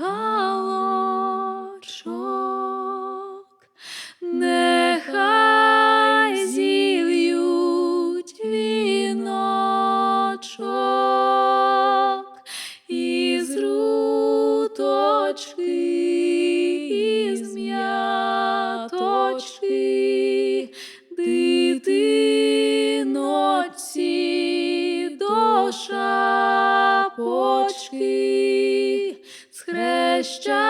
галочок, нехай зільють віночок із руточки, із м'яточки, дитиноці до шапочки. Just.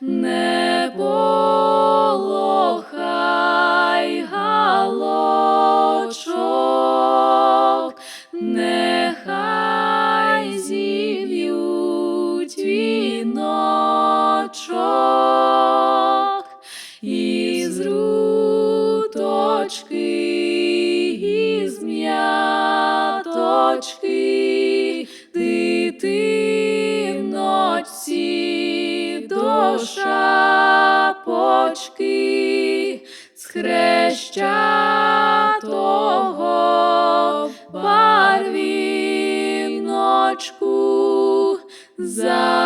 Не полохай галочок, нехай зів'ють віночок, із руточки, із м'яточки, шапочки, з хрещатого барвіночку, за